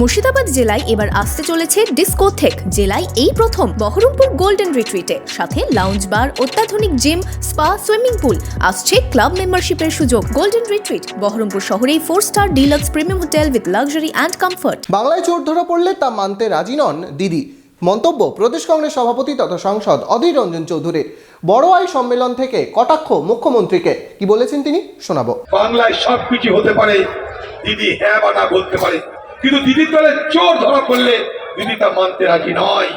মুর্শিদাবাদ জেলায় এবার আসতে চলেছে ডিস্কোথেক জেলায় এই প্রথম বহরমপুর গোল্ডেন রিট্রিটে। সাথে লাউঞ্জ বার অত্যাধুনিক জিম স্পা সুইমিং পুল আসছে ক্লাব মেম্বারশিপের সুযোগ। গোল্ডেন রিট্রিট বহরমপুর শহরেই four star deluxe premium hotel with luxury and comfort বাংলায় চোর ধরা পড়লে তা মানতে রাজি নন দিদি। মন্তব্য প্রদেশ কংগ্রেস সভাপতি তথা সংসদ অধীর রঞ্জন চৌধুরীর বড় আই সম্মেলন থেকে কটাক্ষ মুখ্যমন্ত্রীকে। কি বলেছেন তিনি? শোনাবো। বাংলায় সব কিছু হতে পারে দিদি হ্যাঁ বা না বলতে পারে। কিন্তু দিদির দলে চোর ধরা পড়লে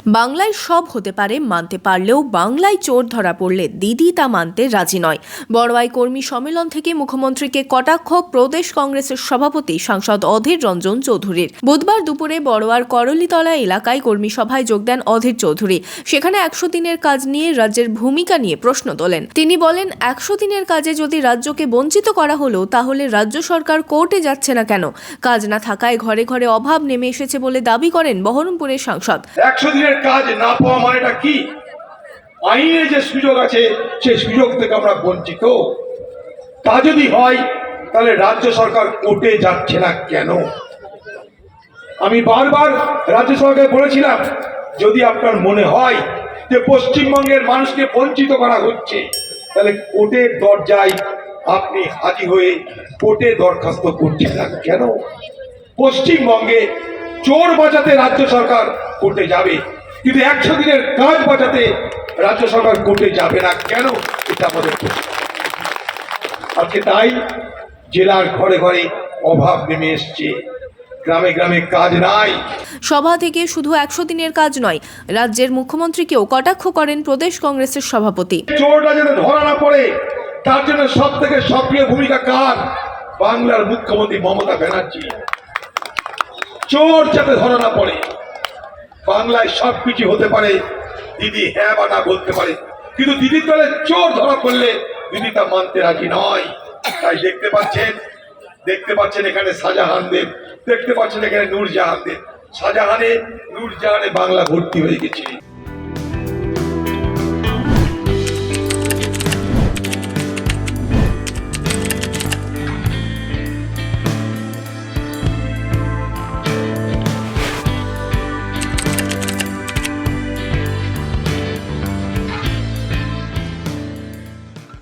বাংলায় সব হতে পারে, মানতে পারলেও বাংলায় চোর ধরা পড়লে দিদি তা মানতে রাজি নয়। বড়োয়াই কর্মী সম্মেলন থেকে মুখ্যমন্ত্রীকে কটাক্ষ, প্রদেশ কংগ্রেসের সভাপতি সাংসদ অধীর রঞ্জন চৌধুরীর। বুধবার দুপুরে বড়োয়ার করলিতলা এলাকায় কর্মী সভায় যোগ দেন অধীর চৌধুরী। সেখানে একশো দিনের কাজ নিয়ে রাজ্যের ভূমিকা নিয়ে প্রশ্ন তোলেন। তিনি বলেন, একশো দিনের কাজে যদি রাজ্যকে বঞ্চিত করা হলো, তাহলে রাজ্য সরকার কোর্টে যাচ্ছে না কেন? কাজ না থাকায় ঘরে ঘরে অভাব নেমে এসেছে বলে দাবি করেন বহরমপুরের সাংসদ। একশো দিনের কাজ না পাওয়া মানেটা কি? আইনে যে সুযোগ আছে, সেই সুযোগ থেকে আমরা বঞ্চিত। তা যদি হয়, তাহলে রাজ্য সরকার কোর্টে যাচ্ছে না কেন? আমি বারবার রাজ্য সরকারকে বলেছিলাম, যদি আপনার মনে হয় যে পশ্চিমবঙ্গের মানুষকে বঞ্চিত করা হচ্ছে, তাহলে কোর্টের দরজায় আপনি হাজির হয়ে কোর্টে দরখাস্ত করছেন না কেন? পশ্চিমবঙ্গে চোর বাঁচাতে রাজ্য সরকার কোর্টে যাবে। কিন্তু একশো দিনের কাজ বাঁচাতে রাজ্য সরকার কোর্টে যাবে না। কেন? এটা আমাদের আজকে তাই জেলার ঘরে ঘরে অভাব নেমে এসছে। গ্রামে গ্রামে কাজ নাই। সভা থেকে শুধু একশো দিনের কাজ নয় রাজ্যের মুখ্যমন্ত্রীকেও কটাক্ষ করেন প্রদেশ কংগ্রেসের সভাপতি। চোরটা যাতে ধরা না পড়ে তার জন্য সব থেকে সক্রিয় ভূমিকা কার? বাংলার মুখ্যমন্ত্রী মমতা ব্যানার্জি। চোর যাতে ধরা না পড়ে। বাংলায় সব কিছু হতে পারে, দিদি হ্যাঁ বা না বলতে পারে। কিন্তু দিদির দলে চোর ধরা পড়লে দিদি তা মানতে রাজি নয়। তাই দেখতে পাচ্ছেন দেখতে পাচ্ছেন এখানে শাহজাহানদের, দেখতে পাচ্ছেন এখানে নূরজাহানদের। শাহজাহানে, নূরজাহানে বাংলা ভর্তি হয়ে গেছে।